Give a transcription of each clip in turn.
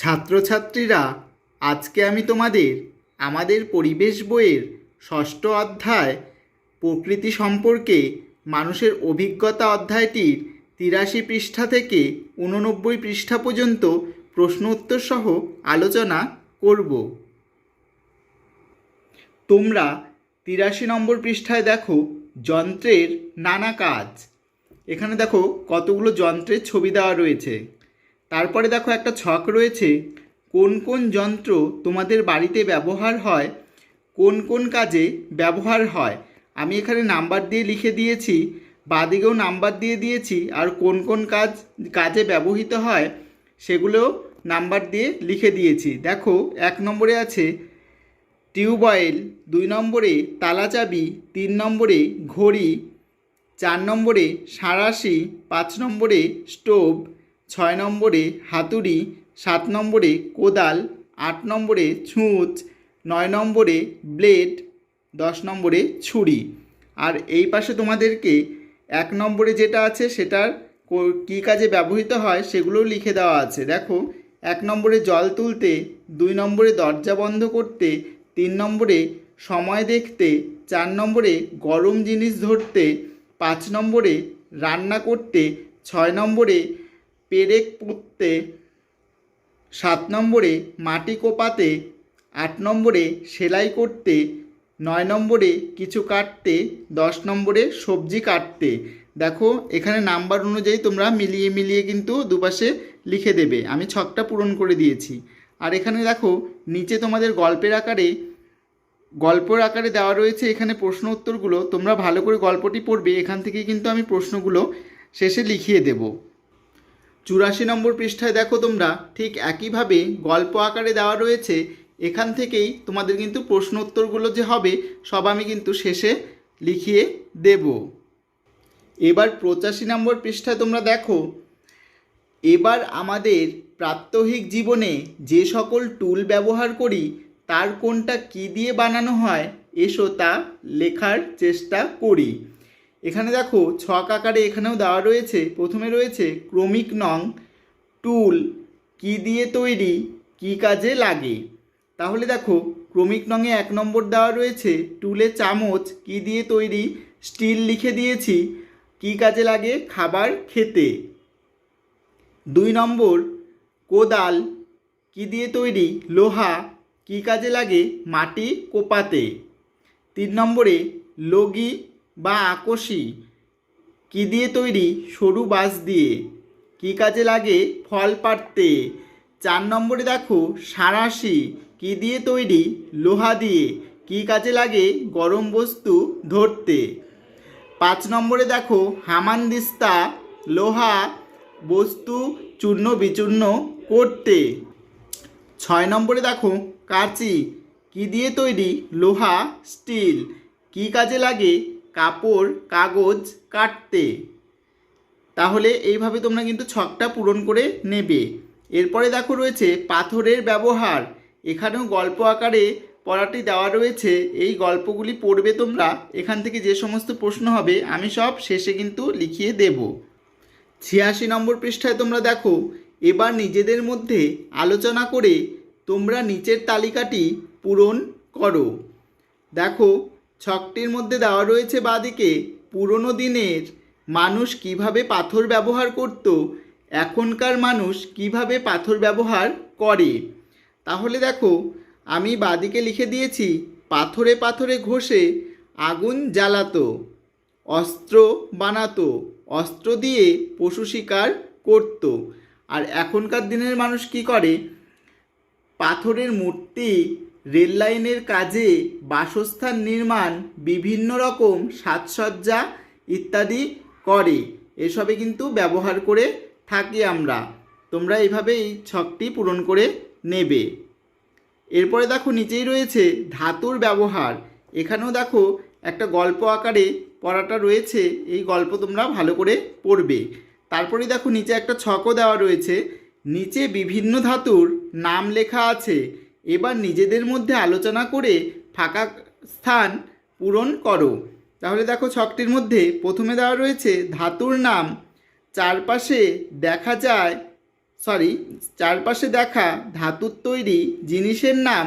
ছাত্রছাত্রীরা, আজকে আমি তোমাদের আমাদের পরিবেশ বইয়ের ষষ্ঠ অধ্যায়, প্রকৃতি সম্পর্কে, মানুষের অভিজ্ঞতা অধ্যায়টির তিরাশি পৃষ্ঠা থেকে উননব্বই পৃষ্ঠা পর্যন্ত প্রশ্ন উত্তর সহ আলোচনা করব। তোমরা তিরাশি নম্বর পৃষ্ঠায় দেখো যন্ত্রের নানা কাজ। এখানে দেখো কতগুলো যন্ত্রের ছবি দেওয়া রয়েছে। তারপরে দেখো একটা ছক রয়েছে। কোন কোন যন্ত্র তোমাদের বাড়িতে ব্যবহার হয়, কোন কোন কাজে ব্যবহার হয়। আমি এখানে নাম্বার দিয়ে লিখে দিয়েছি, বাদিকেও নাম্বার দিয়ে দিয়েছি, আর কোন কোন কাজ, কাজে ব্যবহৃত হয়, সেগুলো নাম্বার দিয়ে লিখে দিয়েছি। দেখো, এক নম্বরে আছে, টিউবওয়েল, দুই নম্বরে তালাচাবি, তিন নম্বরে ঘড়ি, চার নম্বরে সাঁড়াশি পাঁচ নম্বরে স্টোভ ছয় নম্বরে হাতুড়ি, সাত নম্বরে কোদাল, আট নম্বরে ছুঁচ, নয় নম্বরে ব্লেড, দশ নম্বরে ছুরি। আর এই পাশে তোমাদেরকে এক নম্বরে যেটা আছে সেটার কো- কাজে ব্যবহৃত হয় সেগুলোও লিখে দেওয়া আছে। দেখো, এক নম্বরে জল তুলতে, দুই নম্বরে দরজা বন্ধ করতে, তিন নম্বরে সময় দেখতে, চার নম্বরে গরম জিনিস ধরতে, পাঁচ নম্বরে রান্না করতে, ছয় নম্বরে পেরেক পুঁততে সাত নম্বরে মাটি কোপাতে, আট নম্বরে সেলাই করতে, নয় নম্বরে কিছু কাটতে, দশ নম্বরে সবজি কাটতে। দেখো, এখানে নাম্বার অনুযায়ী তোমরা মিলিয়ে মিলিয়ে কিন্তু দুপাশে লিখে দেবে। আমি ছকটা পূরণ করে দিয়েছি। আর এখানে দেখো, নিচে তোমাদের গল্পের আকারে গল্পের আকারে দেওয়া রয়েছে এখানে প্রশ্ন উত্তরগুলো। তোমরা ভালো করে গল্পটি পড়বে, এখান থেকে কিন্তু আমি প্রশ্নগুলো শেষে লিখিয়ে দেবো। চুরাশি নম্বর পৃষ্ঠায় দেখো তোমরা, ঠিক একইভাবে গল্প আকারে দেওয়া রয়েছে। এখান থেকেই তোমাদের কিন্তু প্রশ্ন উত্তরগুলো যে হবে, সব আমি কিন্তু শেষে লিখিয়ে দেব। এবার পঁচাশি নম্বর পৃষ্ঠায় তোমরা দেখো, এবার আমাদের প্রাত্যহিক জীবনে যে সকল টুল ব্যবহার করি, তার কোনটা কি দিয়ে বানানো হয়, এসো তা লেখার চেষ্টা করি। এখানে দেখো ছক আকারে এখানেও দেওয়া রয়েছে, প্রথমে রয়েছে ক্রমিক নং টুল কি দিয়ে তৈরি, কি কাজে লাগে। তাহলে দেখো ক্রমিক নংয়ে এক নম্বর দেওয়া রয়েছে টুলে চামচ, কি দিয়ে তৈরি স্টিল লিখে দিয়েছি, কি কাজে লাগে, খাবার খেতে। দুই নম্বর, কোদাল, কি দিয়ে তৈরি, লোহা, কি কাজে লাগে, মাটি কোপাতে। তিন নম্বরে, লগি বা আকশি? কি দিয়ে তৈরি? সরু বাঁশ দিয়ে। কি কাজে লাগে? ফল পাড়তে। চার নম্বরে দেখো সাঁড়াশি কি দিয়ে তৈরি? লোহা দিয়ে। কি কাজে লাগে? গরম বস্তু ধরতে। পাঁচ নম্বরে দেখো হামানদিস্তা লোহা বস্তু চূর্ণ বিচূর্ণ করতে। ছয় নম্বরে দেখো কাঁচি কি দিয়ে তৈরি? লোহা, স্টিল। কি কাজে লাগে? কাপড়, কাগজ কাটতে। তাহলে এইভাবে তোমরা কিন্তু ছকটা পূরণ করে নেবে। এরপরে দেখো রয়েছে পাথরের ব্যবহার। এখানেও গল্প আকারে পড়াটি দেওয়া রয়েছে। এই গল্পগুলি পড়বে তোমরা। এখান থেকে যে সমস্ত প্রশ্ন হবে, আমি সব শেষে কিন্তু লিখিয়ে দেব। ছিয়াশি নম্বর পৃষ্ঠায় তোমরা দেখো, এবার নিজেদের মধ্যে আলোচনা করে তোমরা নিচের তালিকাটি পূরণ করো। দেখো ছকটির মধ্যে দেওয়া রয়েছে বাদিকে, পুরনো দিনের মানুষ কীভাবে পাথর ব্যবহার করত, এখনকার মানুষ কীভাবে পাথর ব্যবহার করে। তাহলে দেখো, আমি বাদিকে লিখে দিয়েছি, পাথরে পাথরে ঘষে আগুন জ্বালাতো, অস্ত্র বানাতো, অস্ত্র দিয়ে পশু শিকার করত। আর এখনকার দিনের মানুষ কি করে? পাথরের মূর্তি রেল লাইনের কাজে বাসস্থান নির্মাণ বিভিন্ন রকম সাজসজ্জা ইত্যাদি করে। এসবে কিন্তু ব্যবহার করে থাকি আমরা। তোমরা এইভাবে এই ছকটি পূরণ করে নেবে। এরপরে দেখো, নিচেই রয়েছে ধাতুর ব্যবহার। এখানেও দেখো, একটা গল্প আকারে পড়াটা রয়েছে। এই গল্প তোমরা ভালো করে পড়বে। তারপরে দেখো, নিচে একটা ছকও দেওয়া রয়েছে। নিচে বিভিন্ন ধাতুর নাম লেখা আছে। এবার নিজেদের মধ্যে আলোচনা করে ফাঁকা স্থান পূরণ করো। তাহলে দেখো ছকটির মধ্যে প্রথমে দেওয়া রয়েছে ধাতুর নাম, চারপাশে দেখা যায় সরি চারপাশে দেখা ধাতুর তৈরি জিনিসের নাম,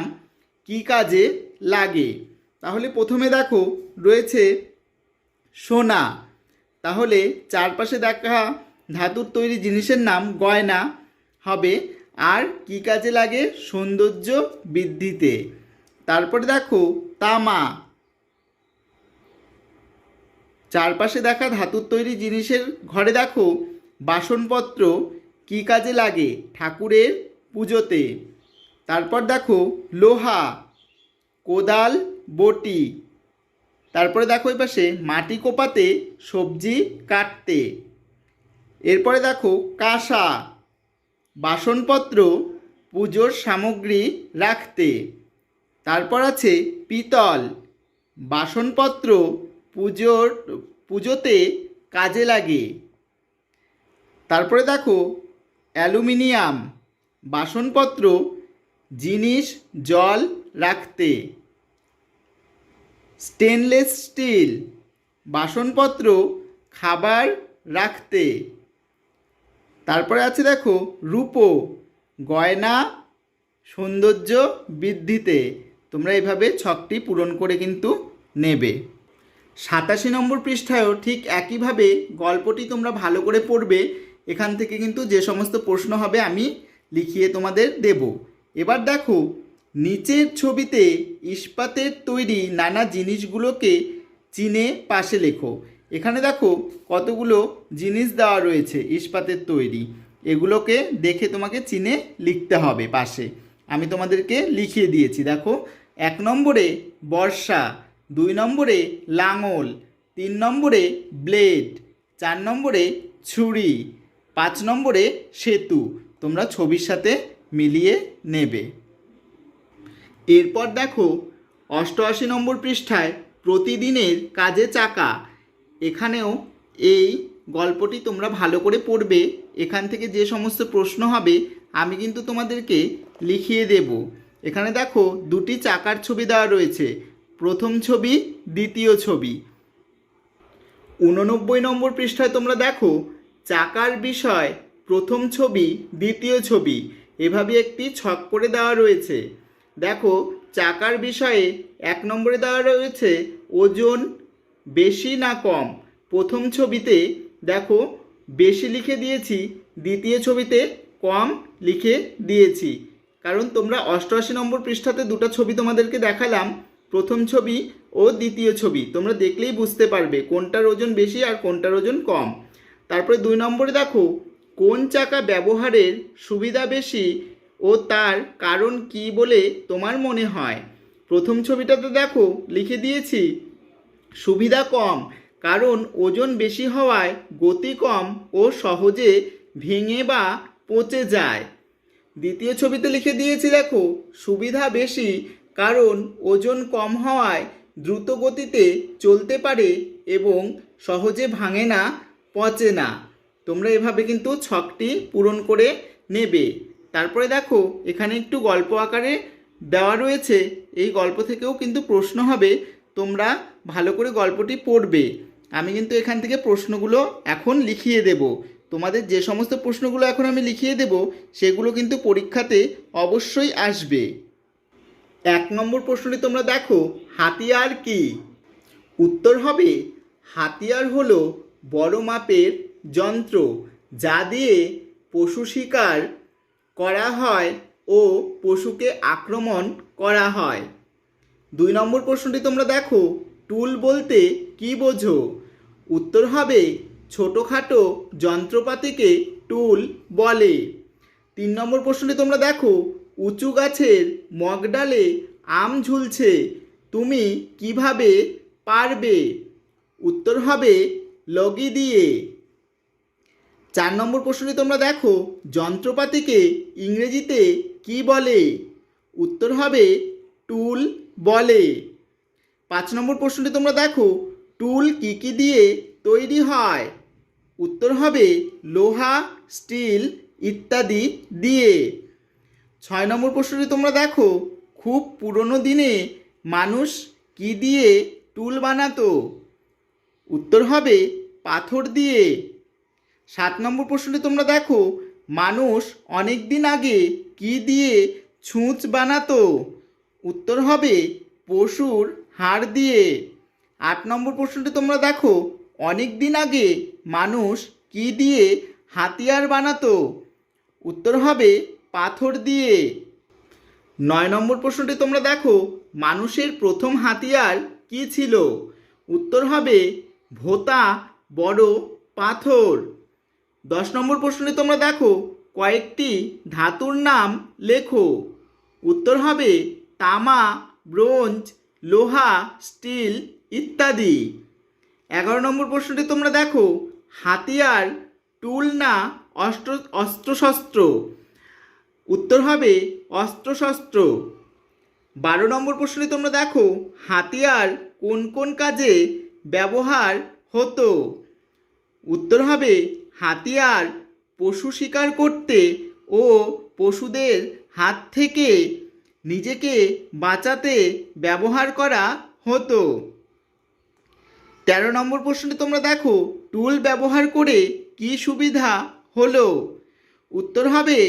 কি কাজে লাগে। তাহলে প্রথমে দেখো রয়েছে সোনা, তাহলে চারপাশে দেখা ধাতুর তৈরি জিনিসের নাম গয়না হবে। আর কি কাজে লাগে সৌন্দর্য বৃদ্ধিতে? তারপরে দেখো, তামা। চারপাশে দেখা ধাতুর তৈরি জিনিসের ঘরে দেখো, বাসনপত্র কি কাজে লাগে ঠাকুরের পুজোতে? তারপর দেখো, লোহা, কোদাল, বটি। তারপরে দেখো এই পাশে মাটি কোপাতে সবজি কাটতে। এরপরে দেখো, কাঁসা। বাসনপত্র পুজোর সামগ্রী রাখতে। তারপর আছে পিতল। বাসনপত্র পুজোর, পুজোতে কাজে লাগে। তারপরে দেখো, অ্যালুমিনিয়াম। বাসনপত্র, জিনিস, জল রাখতে। Stainless steel. বাসনপত্র, খাবার রাখতে। তারপরে আছে দেখো, রূপো, গয়না, সৌন্দর্য বৃদ্ধিতে। তোমরা এভাবে ছকটি পূরণ করে কিন্তু নেবে। সাতাশি নম্বর পৃষ্ঠায়ও ঠিক একইভাবে গল্পটি তোমরা ভালো করে পড়বে। এখান থেকে কিন্তু যে সমস্ত প্রশ্ন হবে আমি লিখিয়ে তোমাদের দেব। এবার দেখো, নিচের ছবিতে ইস্পাতের তৈরি নানা জিনিসগুলোকে চিনে পাশে লেখো। এখানে দেখো কতগুলো জিনিস দেওয়া রয়েছে, ইস্পাতের তৈরি। এগুলোকে দেখে তোমাকে চিনে লিখতে হবে পাশে। আমি তোমাদেরকে লিখিয়ে দিয়েছি, দেখো। এক নম্বরে বর্ষা, দুই নম্বরে লাঙল, তিন নম্বরে ব্লেড, চার নম্বরে ছুরি, পাঁচ নম্বরে সেতু। তোমরা ছবির সাথে মিলিয়ে নেবে। এরপর দেখো, অষ্টআশি নম্বর পৃষ্ঠায় প্রতিদিনের কাজে চাকা। এখানেও এই গল্পটি তোমরা ভালো করে পড়বে। এখান থেকে যে সমস্ত প্রশ্ন হবে, আমি কিন্তু তোমাদেরকে লিখিয়ে দেব। এখানে দেখো, দুটি চাকার ছবি দেওয়া রয়েছে। প্রথম ছবি, দ্বিতীয় ছবি। উননব্বই নম্বর পৃষ্ঠায় তোমরা দেখো, চাকার বিষয়, প্রথম ছবি, দ্বিতীয় ছবি। এভাবে একটি ছক করে দেওয়া রয়েছে। দেখো, চাকার বিষয়ে এক নম্বরে দেওয়া রয়েছে, ওজন বেশি না কম? প্রথম ছবিতে, দেখো, বেশি লিখে দিয়েছি, দ্বিতীয় ছবিতে কম লিখে দিয়েছি। কারণ তোমরা অষ্টআশি নম্বর পৃষ্ঠাতে দুটো ছবি তোমাদেরকে দেখালাম, প্রথম ছবি ও দ্বিতীয় ছবি। তোমরা দেখলেই বুঝতে পারবে কোনটার ওজন বেশি আর কোনটার ওজন কম। তারপরে দুই নম্বরে দেখো, কোন চাকা ব্যবহারের সুবিধা বেশি ও তার কারণ কি বলে তোমার মনে হয়? প্রথম ছবিটাতে দেখো, লিখে দিয়েছি সুবিধা কম, কারণ ওজন বেশি হওয়ায় গতি কম ও সহজে ভেঙে বা পচে যায়। দ্বিতীয় ছবিতে লিখে দিয়েছি, দেখো, সুবিধা বেশি, কারণ ওজন কম হওয়ায় দ্রুত গতিতে চলতে পারে এবং সহজে ভাঙে না, পচে না। তোমরা এভাবে কিন্তু ছকটি পূরণ করে নেবে। তারপরে দেখো, এখানে একটু গল্প আকারে দেওয়া রয়েছে। এই গল্প থেকেও কিন্তু প্রশ্ন হবে, তোমরা ভালো করে গল্পটি পড়বে। আমি কিন্তু এখান থেকে প্রশ্নগুলো এখন লিখিয়ে দেব। তোমাদের যে সমস্ত প্রশ্নগুলো এখন আমি লিখিয়ে দেব, সেগুলো কিন্তু পরীক্ষাতে অবশ্যই আসবে। এক নম্বর প্রশ্নটি তোমরা দেখো, হাতিয়ার কি? উত্তর হবে, হাতিয়ার হলো বড় মাপের যন্ত্র, যা দিয়ে পশু শিকার করা হয় ও পশুকে আক্রমণ করা হয়। দুই নম্বর প্রশ্নটি তোমরা দেখো টুল বলতে কি বোঝো? উত্তর হবে, ছোটোখাটো যন্ত্রপাতিকে টুল বলে। তিন নম্বর প্রশ্নটি তোমরা দেখো, উঁচু গাছের মগডালে আম ঝুলছে, তুমি কীভাবে পারবে? উত্তর হবে, লগি দিয়ে। চার নম্বর প্রশ্নটি তোমরা দেখো, যন্ত্রপাতিকে ইংরেজিতে কি বলে? উত্তর হবে, টুল বলে। পাঁচ নম্বর প্রশ্নটি তোমরা দেখো। টুল কি কি দিয়ে তৈরি হয়? উত্তর হবে লোহা, স্টিল ইত্যাদি দিয়ে। ছয় নম্বর প্রশ্নটি তোমরা দেখো। খুব পুরনো দিনে মানুষ কি দিয়ে টুল বানাতো? উত্তর হবে পাথর দিয়ে। সাত নম্বর প্রশ্নটি তোমরা দেখো। মানুষ অনেক দিন আগে কি দিয়ে ছুঁচ বানাতো? উত্তর হবে পশুর হাড় দিয়ে। আট নম্বর প্রশ্নটি তোমরা দেখো। অনেক দিন আগে মানুষ কি দিয়ে হাতিয়ার বানাতো? উত্তর হবে পাথর দিয়ে। নয় নম্বর প্রশ্নটি তোমরা দেখো। মানুষের প্রথম হাতিয়ার কি ছিল? উত্তর হবে ভোতা, বড় পাথর। দশ নম্বর প্রশ্নটি তোমরা দেখো। কয়েকটি ধাতুর নাম লেখো। উত্তর হবে তামা, ব্রোঞ্জ লোহা, স্টিল ইত্যাদি। এগারো নম্বর প্রশ্নটি তোমরা দেখো। হাতিয়ার, টুল না অস্ত্র, অস্ত্রশস্ত্র? উত্তর হবে অস্ত্রশস্ত্র। বারো নম্বর প্রশ্নে তোমরা দেখো। হাতিয়ার কোন কোন কাজে ব্যবহার হতো? উত্তর হবে হাতিয়ার পশু শিকার করতে ও পশুদের হাত থেকে নিজেকে বাঁচাতে ব্যবহার করা হতো। তেরো নম্বর প্রশ্নটি তোমরা দেখো, টুল ব্যবহার করে কি সুবিধা হলো? উত্তর হবে,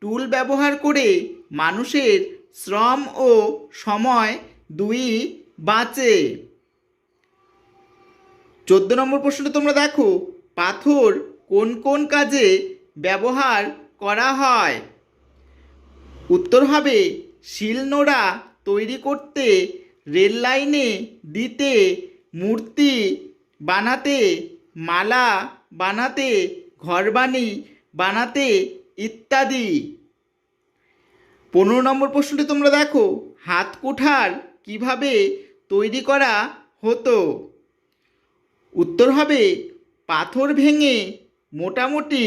টুল ব্যবহার করে মানুষের শ্রম ও সময় দুই বাঁচে। চোদ্দ নম্বর প্রশ্নটি তোমরা দেখো, পাথর কোন কোন কাজে ব্যবহার করা হয়? উত্তর হবে শিলনোড়া তৈরি করতে রেল লাইনে দিতে, মূর্তি বানাতে, মালা বানাতে ঘরবাড়ি বানাতে ইত্যাদি। পনেরো নম্বর প্রশ্নটি তোমরা দেখো, হাত কুঠার কীভাবে তৈরি করা হতো? উত্তর হবে, পাথর ভেঙে মোটামুটি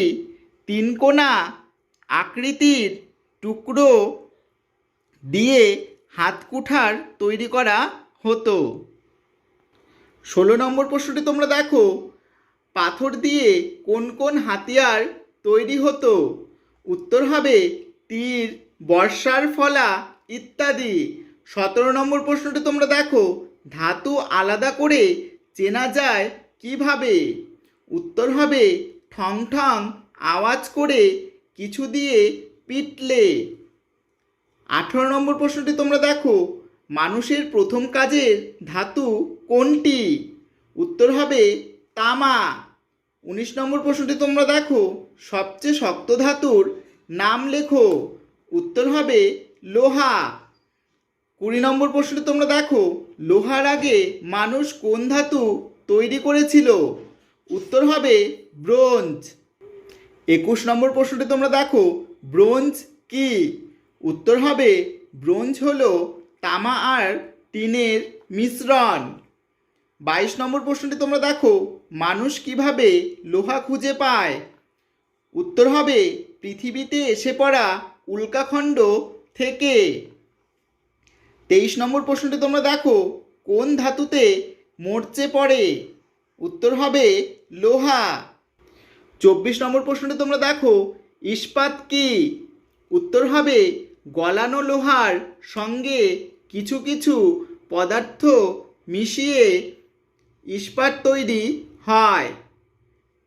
তিন কোনা আকৃতির টুকরো দিয়ে হাত কুঠার তৈরি করা হতো। ষোলো নম্বর প্রশ্নটি তোমরা দেখো। পাথর দিয়ে কোন কোন হাতিয়ার তৈরি হতো? উত্তর হবে তীর, বর্ষার ফলা ইত্যাদি। সতেরো নম্বর প্রশ্নটি তোমরা দেখো। ধাতু আলাদা করে চেনা যায় কীভাবে? উত্তর হবে ঠং ঠং আওয়াজ করে কিছু দিয়ে পিটলে। আঠেরো নম্বর প্রশ্নটি তোমরা দেখো। মানুষের প্রথম কাজের ধাতু কোনটি? উত্তর হবে তামা। উনিশ নম্বর প্রশ্নটি তোমরা দেখো। সবচেয়ে শক্ত ধাতুর নাম লেখো। উত্তর হবে লোহা। কুড়ি নম্বর প্রশ্নটি তোমরা দেখো। লোহার আগে মানুষ কোন ধাতু তৈরি করেছিল? উত্তর হবে ব্রোঞ্জ। একুশ নম্বর প্রশ্নটি তোমরা দেখো। ব্রোঞ্জ কি? উত্তর হবে, ব্রোঞ্জ হলো তামা আর টিনের মিশ্রণ। বাইশ নম্বর প্রশ্নটি তোমরা দেখো, মানুষ কীভাবে লোহা খুঁজে পায়? উত্তর হবে, পৃথিবীতে এসে পড়া উল্কাখণ্ড থেকে। তেইশ নম্বর প্রশ্নটি তোমরা দেখো, কোন ধাতুতে মরচে পড়ে? উত্তর হবে, লোহা। চব্বিশ নম্বর প্রশ্নটি তোমরা দেখো, ইস্পাত কি? উত্তর হবে গলানো লোহার সঙ্গে কিছু কিছু পদার্থ মিশিয়ে ইস্পাত তৈরি হয়।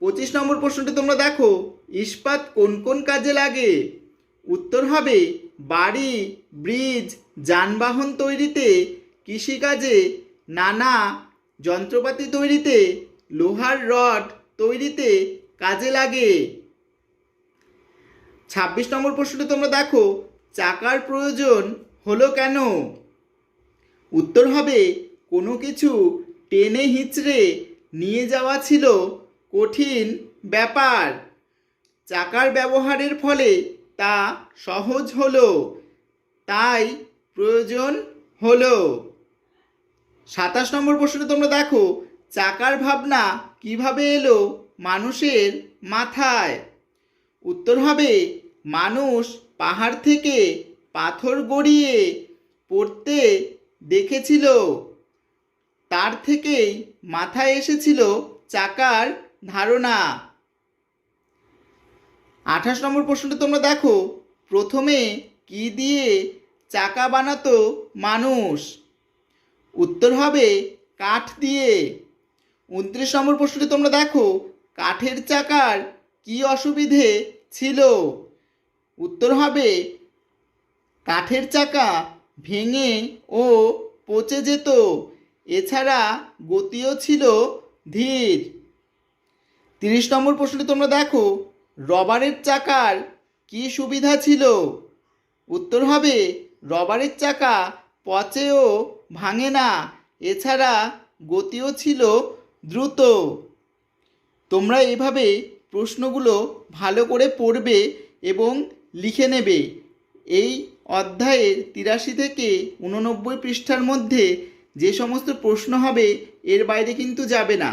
পঁচিশ নম্বর প্রশ্নটি তোমরা দেখো। ইস্পাত কোন কোন কাজে লাগে? উত্তর হবে, বাড়ি, ব্রিজ, যানবাহন তৈরিতে, কৃষিকাজে, নানা যন্ত্রপাতি তৈরিতে, লোহার রড তৈরিতে কাজে লাগে। ছাব্বিশ নম্বর প্রশ্নটি তোমরা দেখো। চাকার প্রয়োজন হলো কেন? উত্তর হবে, কোনো কিছু টেনে হিঁচড়ে নিয়ে যাওয়া ছিল কঠিন ব্যাপার। চাকার ব্যবহারের ফলে তা সহজ হলো, তাই প্রয়োজন হলো। সাতাশ নম্বর প্রশ্নে তোমরা দেখো, চাকার ভাবনা কীভাবে এলো মানুষের মাথায়? উত্তর হবে, মানুষ পাহাড় থেকে পাথর গড়িয়ে পড়তে দেখেছিল। তার থেকেই মাথায় এসেছিল চাকার ধারণা। আঠাশ নম্বর প্রশ্নটা তোমরা দেখো। প্রথমে কি দিয়ে চাকা বানাতো মানুষ? উত্তর হবে কাঠ দিয়ে। উনত্রিশ নম্বর প্রশ্নটি তোমরা দেখো। কাঠের চাকার কি অসুবিধে ছিল? উত্তর হবে, কাঠের চাকা ভেঙে ও পচে যেত। এছাড়া গতিও ছিল ধীর। তিরিশ নম্বর প্রশ্নটি তোমরা দেখো, রবারের চাকার কি সুবিধা ছিল? উত্তর হবে, রবারের চাকা পচেও ভাঙে না, এছাড়া গতিও ছিল দ্রুত। তোমরা এভাবে প্রশ্নগুলো ভালো করে পড়বে এবং লিখে নেবে। এই অধ্যায়ের তিরাশি থেকে উননব্বই পৃষ্ঠার মধ্যে যে সমস্ত প্রশ্ন হবে, এর বাইরে কিন্তু যাবে না।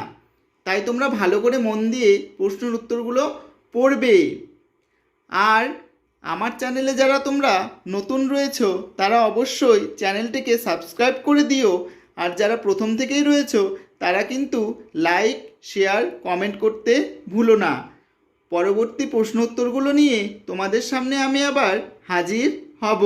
তাই তোমরা ভালো করে মন দিয়ে প্রশ্নের উত্তরগুলো পড়বে। আর আমার চ্যানেলে যারা তোমরা নতুন রয়েছো, তারা অবশ্যই চ্যানেলটিকে সাবস্ক্রাইব করে দিও। আর যারা প্রথম থেকেই রয়েছো, তারা কিন্তু লাইক, শেয়ার, কমেন্ট করতে ভুলো না। পরবর্তী প্রশ্ন উত্তরগুলো নিয়ে তোমাদের সামনে আমি আবার হাজির হব।